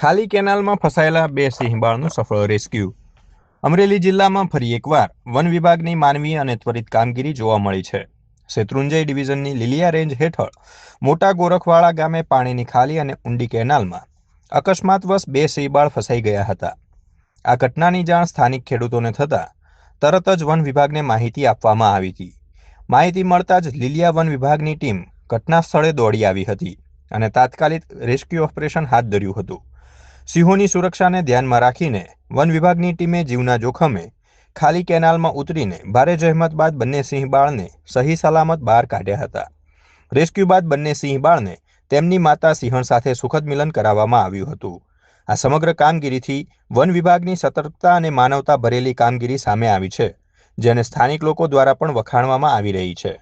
ખાલી કેનાલમાં ફસાયેલા બે સિંહબાળનું સફળ રેસ્ક્યુ. અમરેલી જિલ્લામાં ફરી એકવાર વન વિભાગની માનવીય અને ત્વરિત કામગીરી જોવા મળી છે. શેત્રુંજય ડિવિઝનની લીલિયા રેન્જ હેઠળ મોટા ગોરખવાળા ગામે પાણીની ખાલી અને ઊંડી કેનાલમાં અકસ્માતવશ બે સિંહબાળ ફસાઈ ગયા હતા. આ ઘટનાની જાણ સ્થાનિક ખેડૂતોને થતાં તરત જ વન વિભાગને માહિતી આપવામાં આવી હતી. માહિતી મળતા જ લીલિયા વન વિભાગની ટીમ ઘટના સ્થળે દોડી આવી હતી અને તાત્કાલિક રેસ્ક્યુ ઓપરેશન હાથ ધર્યું હતું. સિંહોની સુરક્ષાને ધ્યાનમાં રાખીને વન વિભાગની ટીમે જીવના જોખમે ખાલી કેનાલમાં ઉતરીને ભારે જહેમત બાદ બંને સિંહબાળને સહી સલામત બહાર કાઢ્યા હતા. રેસ્ક્યુ બાદ બંને સિંહબાળને તેમની માતા સિંહણ સાથે સુખદ મિલન કરાવવામાં આવ્યું હતું. આ સમગ્ર કામગીરીથી વન વિભાગની સતર્કતા અને માનવતા ભરેલી કામગીરી સામે આવી છે, જેને સ્થાનિક લોકો દ્વારા પણ વખાણવામાં આવી રહી છે.